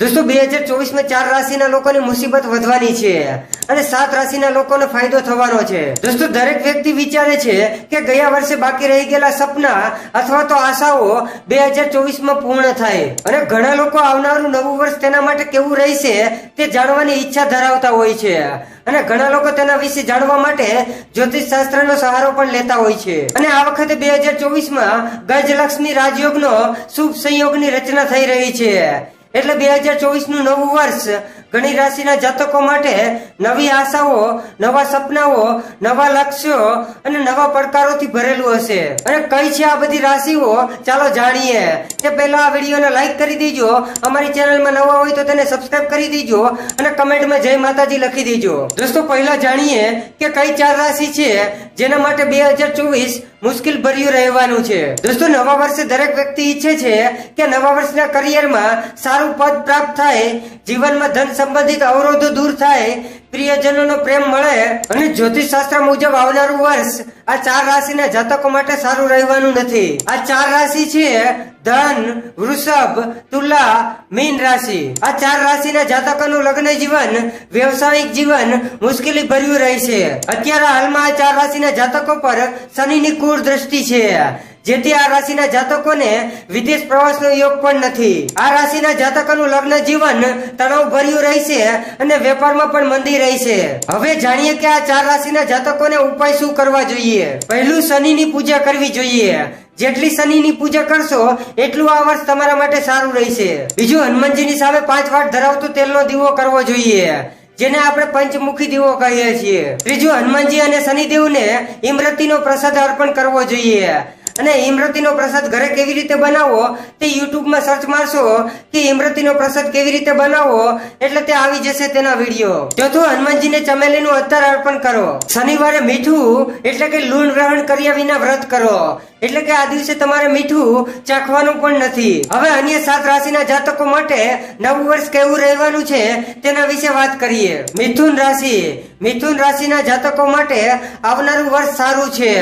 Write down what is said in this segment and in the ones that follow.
દોસ્તો, બે હજાર ચોવીસમાં ચાર રાશિના લોકોની મુસીબત વધવાની છે અને સાત રાશિના લોકોને ફાયદો થવાનો છે. દોસ્તો, દરેક વ્યક્તિ વિચારે છે કે ગયા વર્ષે બાકી રહી ગયેલા સપના અથવા તો આશાઓ બે હજાર ચોવીસમાં પૂર્ણ થાય. અને ઘણા લોકો આવનારું નવું વર્ષ તેના માટે કેવું રહેશે તે જાણવાની ઈચ્છા ધરાવતા હોય છે. અને ઘણા લોકો તેના વિશે જાણવા માટે જ્યોતિષ શાસ્ત્રનો સહારો પણ લેતા હોય છે. અને આ વખતે બે હજાર ચોવીસમાં ગજલક્ષ્મી રાજયોગનો શુભ સંયોગની રચના થઈ રહી છે. એટલે બે હજાર ચોવીસનું નવું વર્ષ ઘણી રાશિના જાતકો માટે નવી આશાઓ, નવા સપનાઓ, નવા લક્ષ્યો અને નવા પડકારોથી ભરેલું હશે. અને કઈ છે આ બધી રાશિઓ? ચાલો જાણીએ. તે પહેલા આ વિડીયોને લાઈક કરી દેજો. અમારી ચેનલમાં નવા હોય તો તેને સબસ્ક્રાઇબ કરી દેજો અને કમેન્ટમાં જય માતાજી લખી દેજો. દોસ્તો, પહેલા જાણીએ કે કઈ ચાર રાશિ છે જેના માટે બે હજાર ચોવીસ મુશ્કેલ ભર્યું રહેવાનું છે. દોસ્તો, નવા વર્ષે દરેક વ્યક્તિ ઈચ્છે છે કે નવા વર્ષના કરિયરમાં સારું પદ પ્રાપ્ત થાય, જીવનમાં ધન સંબંધિત અવરોધો દૂર થાય, પ્રિયજનોનો પ્રેમ મળે અને જ્યોતિષ શાસ્ત્ર મુજબ આવનારું વર્ષ આ ચાર રાશિના જાતકો માટે સારું રહેવાનું નથી. આ ચાર રાશિ છે ધન, વૃષભ, તુલા, મીન રાશિ. આ ચાર રાશિના જાતકોનું લગ્ન જીવન, વ્યવસાયિક જીવન મુશ્કેલી ભર્યું રહેશે. અત્યારે હાલમાં આ ચાર રાશિના જાતકો પર શનિની કુર દ્રષ્ટિ છે. જેથી આ રાશિના જાતકોને વિદેશ પ્રવાસનો યોગ પણ નથી. આ રાશિના જાતકોનું લગ્ન જીવન તણાવ ભર્યું રહેશે અને વેપારમાં પણ મંદી રહેશે. હવે જાણીએ કે આ ચાર રાશિના જાતકોને ઉપાય શું કરવા જોઈએ? પહેલું શનિની પૂજા કરવી જોઈએ. જેટલી શનિની પૂજા કરશો, એટલું આ વર્ષ તમારા માટે સારું રહેશે. બીજું, હનુમાનજીની સામે પાંચ વાટ ધરાવતો તેલનો દીવો કરવો જોઈએ, જેને આપણે પંચમુખી દીવો કહીએ છીએ. ત્રીજું, હનુમાનજી અને શનિદેવને ઇમરતીનો પ્રસાદ અર્પણ કરવો જોઈએ. અને ઇમરતીનો પ્રસાદ ઘરે કેવી રીતે બનાવવો તે યુટ્યુબમાં સર્ચ મારશો કે ઇમરતીનો પ્રસાદ કેવી રીતે બનાવવો એટલે તે આવી જશે તેના વીડિયો ચોથું, હનુમાનજીને ચમેલીનું અત્તર અર્પણ કરો. શનિવારે મીઠું એટલે કે લૂણ ગ્રહણ કર્યા વિના વ્રત કરો. એટલે કે આ દિવસે તમારે મીઠું ચાખવાનું પણ નથી. હવે અન્ય સાત રાશિના જાતકો માટે નવું વર્ષ કેવું રહેવાનું છે તેના વિશે વાત કરીએ. મિથુન રાશિ. મિથુન રાશિના જાતકો માટે આવનારું વર્ષ સારું છે.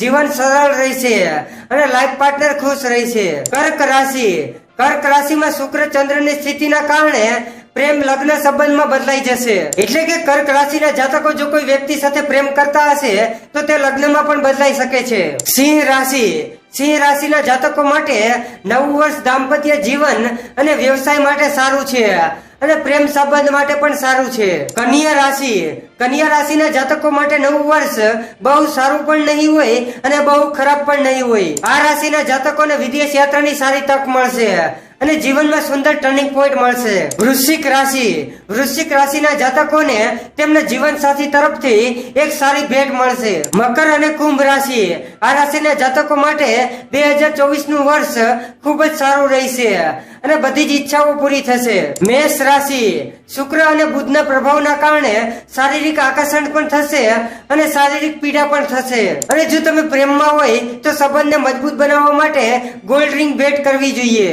જીવન સરળ રહેશે અને લાઈફ પાર્ટનર ખુશ રહેશે. કર્ક રાશિ. કર્ક રાશિમાં શુક્ર ચંદ્રની સ્થિતિના કારણે પ્રેમ લગ્ન સંબંધમાં બદલાઈ જશે. એટલે કે કર્ક રાશિના જાતકો જો કોઈ વ્યક્તિ સાથે પ્રેમ કરતા હશે, તો તે લગ્નમાં પણ બદલાઈ શકે છે. સિંહ રાશિ. સિંહ રાશિના જાતકો માટે નવું વર્ષ દાંપત્ય જીવન અને વ્યવસાય માટે સારું છે. અને પ્રેમ સંબંધ માટે પણ સારું છે. કન્યા રાશિ. કન્યા રાશિના જાતકો માટે નવું વર્ષ બહુ સારું પણ નહીં હોય અને બહુ ખરાબ પણ નહીં હોય. આ રાશિના જાતકોને વિદેશ યાત્રાની સારી તક મળશે. અને જીવનમાં સુંદર ટર્નિંગ પોઈન્ટ મળશે. વૃશ્ચિક રાશિ. વૃશ્ચિક રાશિના જાતકોને તેમના જીવન સાથી તરફથી એક સારી ભેટ મળશે. મકર અને કુંભ રાશિ. આ રાશિના જાતકો માટે બે હજાર ચોવીસનું વર્ષ ખૂબ જ સારું રહેશે અને બધી જ ઈચ્છાઓ પૂરી થશે. મેષ રાશિ. શુક્ર અને બુધના પ્રભાવના કારણે શારીરિક આકર્ષણ પણ થશે અને શારીરિક પીડા પણ થશે. અને જો તમે પ્રેમમાં હોય તો સંબંધને મજબૂત બનાવવા માટે ગોલ્ડ રિંગ ભેટ કરવી જોઈએ.